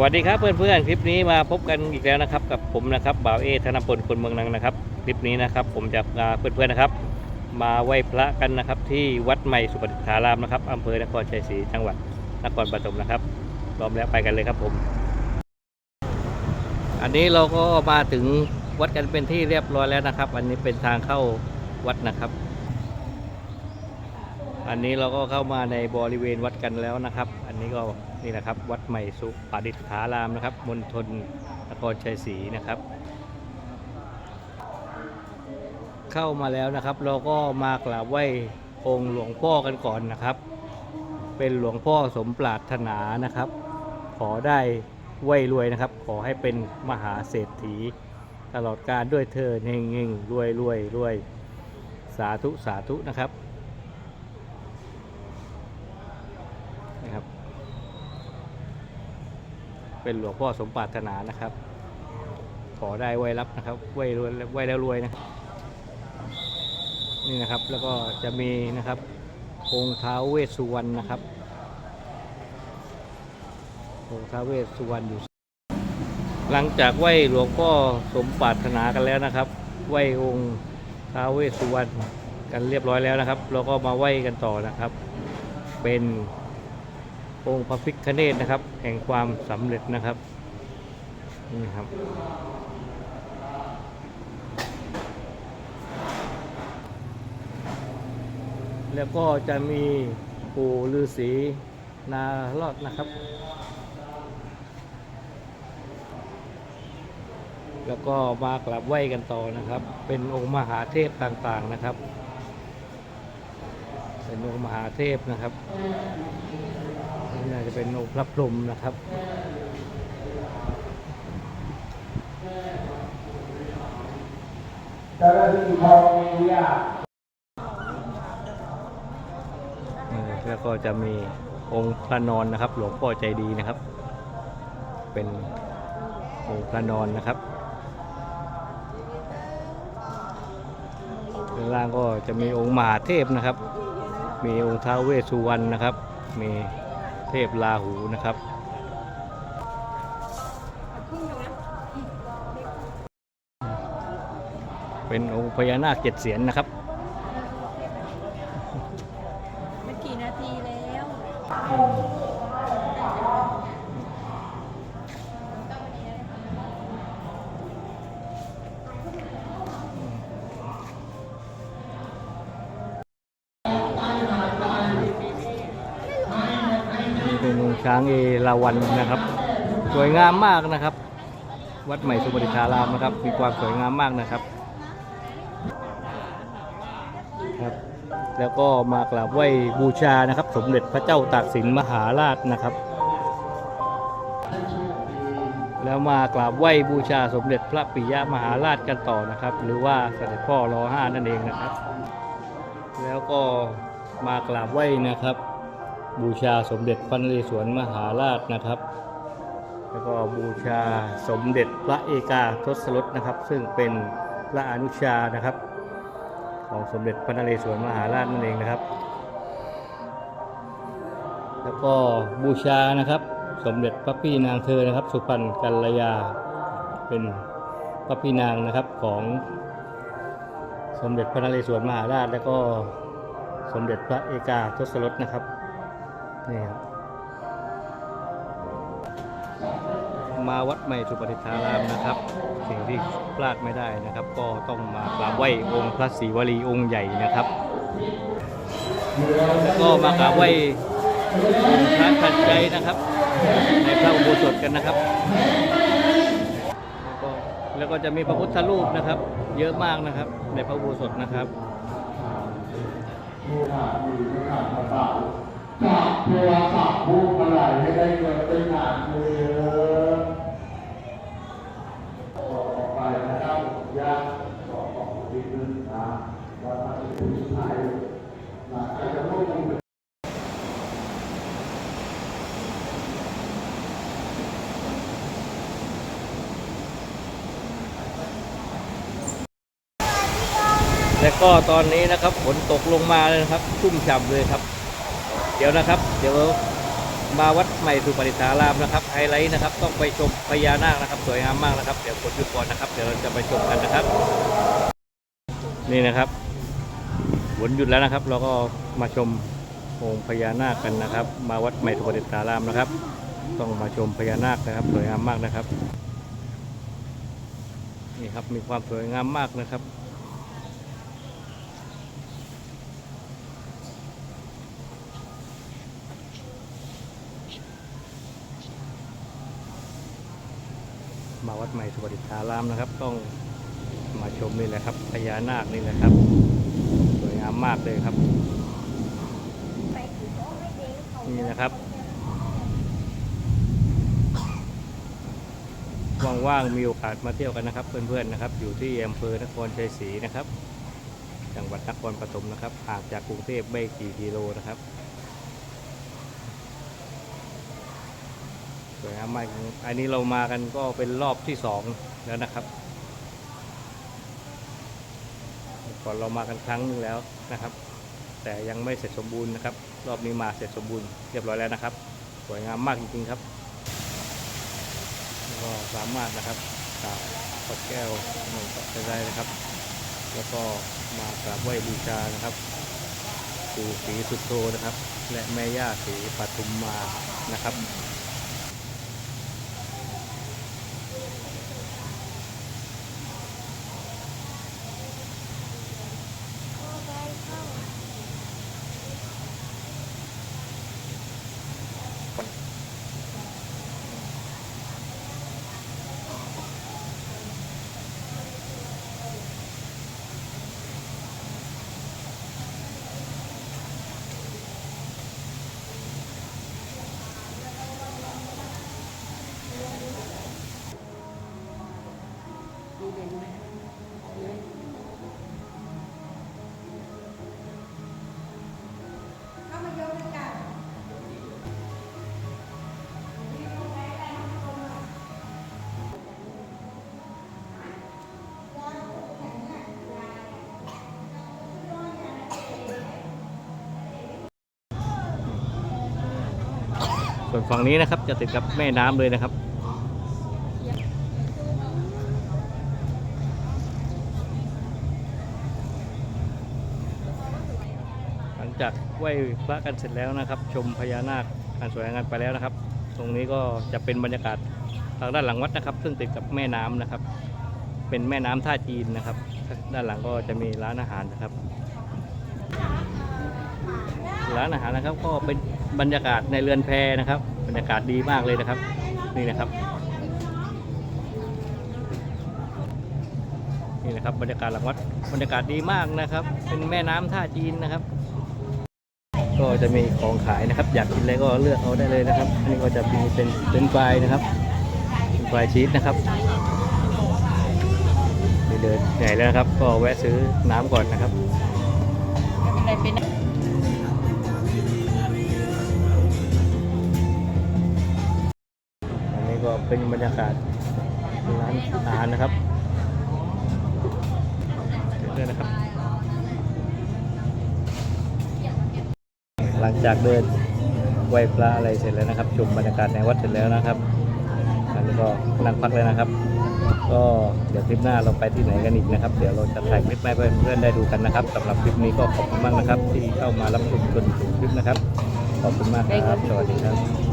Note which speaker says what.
Speaker 1: วัสดีครับเพื่อนๆคลิปนี้มาพบกันอีกแล้วนะครับ กับผมนะครับบ่าวเอธนพลคนเมืองนังนะครับ คลิปนี้นะครับ ผมจะพาเพื่อนๆนะครับ มาไหว้พระกันนะครับ ที่วัดใหม่สุปฏิฐารามนะครับอำเภอนครชัยศรีจังหวัดนครปฐมนะครับพร้อมแล้วไปกันเลยครับผม อันนี้เราก็มาถึงวัดกันเป็นที่เรียบร้อยแล้วนะครับ อันนี้เป็นทางเข้าวัดนะครับ อันนี้เราก็เข้ามาในบริเวณวัดกันแล้วนะครับ อันนี้ก็นี่แหละครับ วัดใหม่สุปาดิษฐารามนะครับมณฑลนครชัยศรีนะครับ เข้ามาแล้วนะครับ เราก็มากราบไหว้องค์หลวงพ่อกันก่อนนะครับ เป็นหลวงพ่อสมปรารถนานะครับ ขอได้ไหวรวยนะครับ ขอให้เป็นมหาเศรษฐี ตลอดการด้วยเธอเฮงเฮงรวยรวยรวยสาธุสาธุนะครับ เป็นหลวงพ่อสมปรารถนานะครับ ขอได้ไว้รับนะครับไว้รวยไว้แล้วรวยนะนี่นะครับแล้วก็จะมีนะครับองค์ท้าวเวสสุวรรณนะครับองค์ท้าวเวสสุวรรณอยู่ หลังจากไหว้หลวงพ่อสมปรารถนากันแล้วนะครับ ไหว้องค์ท้าวเวสสุวรรณกันเรียบร้อยแล้วนะครับ เราก็มาไหว้กันต่อนะครับ เป็น องค์พระพิฆเนศนะครับ แห่งความสำเร็จนะครับนี่ครับแล้วก็จะมีปู่ฤาษีนารอดนะครับ แล้วก็มากราบไหว้กันต่อนะครับ เป็นองค์มหาเทพต่างๆนะครับ เป็นองค์มหาเทพนะครับ จะเป็นองค์พระพรหมนะครับ
Speaker 2: เจ้าหน้าที่ทองมีย
Speaker 1: แล้วก็จะมีองค์พระนอนนะครับ หลวงพ่อใจดีนะครับ เป็นองค์พระนอนนะครับด้านล่างก็จะมีองค์มหาเทพนะครับ มีองค์ท้าวเวสสุวรรณนะครับ มี ทพลาหูนะครับเป็นองค์พญานาคเจ็ดเสียนนะครับ ช้างเอราวัณนะครับ สวยงามมากนะครับ วัดใหม่สุปฏิฐารามนะครับ มีความสวยงามมากนะครับครับ แล้วก็มากราบไหว้บูชานะครับ สมเด็จพระเจ้าตากสินมหาราชนะครับ แล้วมากราบไหว้บูชาสมเด็จพระปิยมหาราชกันต่อนะครับ หรือว่าเสด็จพ่อรอห้านั่นเองนะครับ แล้วก็มากราบไหว้นะครับ บูชาสมเด็จพระนเรศวรมหาราชนะครับ แล้วก็บูชาสมเด็จพระเอกาทศรถนะครับ ซึ่งเป็นพระอนุชานะครับ ของสมเด็จพระนเรศวรมหาราชนั่นเองนะครับ แล้วก็บูชานะครับ สมเด็จพระพี่นางเธอนะครับ สุพรรณกัลยาเป็นพระพี่นางนะครับของสมเด็จพระนเรศวรมหาราช แล้วก็สมเด็จพระเอกาทศรถนะครับ นี่ครับมาวัดใหม่สุปฏิฐารามนะครับ สิ่งที่พลาดไม่ได้นะครับ ก็ต้องมากราบไหว้องค์พระศรีวลีองค์ใหญ่นะครับแล้วก็มากราบไหว้องค์พระทันใจนะครับ ในพระอุโบสถกันนะครับแล้วก็แล้วก็จะมีพระพุทธรูปนะครับ เยอะมากนะครับ ในพระอุโบสถนะครับ
Speaker 2: จากระเป๋าจับโทรศัพท์พูดมาไหลให้ได้เงินเป็นหนักมือต่อไปนะครับยากต่อของที่นึงนะว่าถ้าจะเป็นสุดท้ายนะใครจะร่วมมือ
Speaker 1: และก็ตอนนี้นะครับฝนตกลงมาเลยนะครับชุ่มฉ่ำเลยครับ เดี๋ยวนะครับ เดี๋ยวมาวัดใหม่สุปริตารามนะครับไฮไลท์นะครับ ต้องไปชมพญานาคนะครับ สวยงามมากนะครับ เดี๋ยวกดหยุดก่อนนะครับ เดี๋ยวเราจะไปชมกันนะครับ นี่นะครับฝนหยุดแล้วนะครับ เราก็มาชมองค์พญานาคกันนะครับ มาวัดใหม่สุปริตารามนะครับ ต้องมาชมพญานาคนะครับ สวยงามมากนะครับนี่ครับมีความสวยงามมากนะครับ วัดใหม่สุปฏิทารามนะครับ ต้องมาชมนี่แหละครับพญานาคนี่แหละครับ สวยงามมากเลยครับ นี่นะครับว่างๆมีโอกาสมาเที่ยวกันนะครับ เพื่อนๆนะครับ อยู่ที่อำเภอนครชัยศรีนะครับ จังหวัดนครปฐมนะครับห่างจากกรุงเทพไม่กี่กิโลนะครับ วยงามมากอันนี้เรามากันก็เป็นรอบที่สองแล้วนะครับก่อนเรามากันครั้งหนึงแล้วนะครับ แต่ยังไม่เสร็จสมบูรณ์นะครับ รอบนี้มาเสร็จสมบูรณ์เรียบร้อยแล้วนะครับ สวยงามมากจริงๆครับแล้วก็สามารถนะครับกราบขอดแก้วหนึ่งก็ได้นะครับ แล้วก็มากราบไหว้บูชานะครับปู่ศรีสุโธนะครับ และแม่ย่าศรีปทุมมานะครับ ส่วนฝั่งนี้นะครับจะติดกับแม่น้ำเลยนะครับ หลัง จากไหว้พระกันเสร็จแล้วนะครับ ชมพญานาคการสวยงามไปแล้วนะครับ ตรงนี้ก็จะเป็นบรรยากาศทางด้านหลังวัดนะครับ ซึ่งติดกับแม่น้ำนะครับ เป็นแม่น้ำท่าจีนนะครับ ด้านหลังก็จะมีร้านอาหารนะครับ ร้านอาหารนะครับก็เป็นบรรยากาศในเรือนแพนะครับ บรรยากาศดีมากเลยนะครับ นี่นะครับนี่นะครับบรรยากาศหลังวัดบรรยากาศดีมากนะครับ เป็นแม่น้ำท่าจีนนะครับ ก็จะมีของขายนะครับ อยากกินอะไรก็เลือกเอาได้เลยนะครับ อันนี้ก็จะมีเป็นเป็นไฟรายนะครับเป็นไฟรายชีสนะครับนี่เดินเหนื่อยแล้วนะครับ ก็แวะซื้อน้ำก่อนนะครับ
Speaker 3: อะไรเป็น
Speaker 1: อันนี้ก็เป็นบรรยากาศร้านอาหารนะครับเดินนะครับ หลังจากเดินไหว้พระอะไรเสร็จแล้วนะครับชมบรรยากาศในวัดเสร็จแล้วนะครับอันนี้ก็นั่งพักเลยนะครับ ก็เดี๋ยวคลิปหน้าเราไปที่ไหนกันอีกนะครับ เดี๋ยวเราจะถ่ายคลิปให้เพื่อนๆได้ดูกันนะครับสำหรับคลิปนี้ก็ขอบคุณมากนะครับ ที่เข้ามารับชมจนถึงคลิปนะครับ ขอบคุณมากครับสวัสดีครับ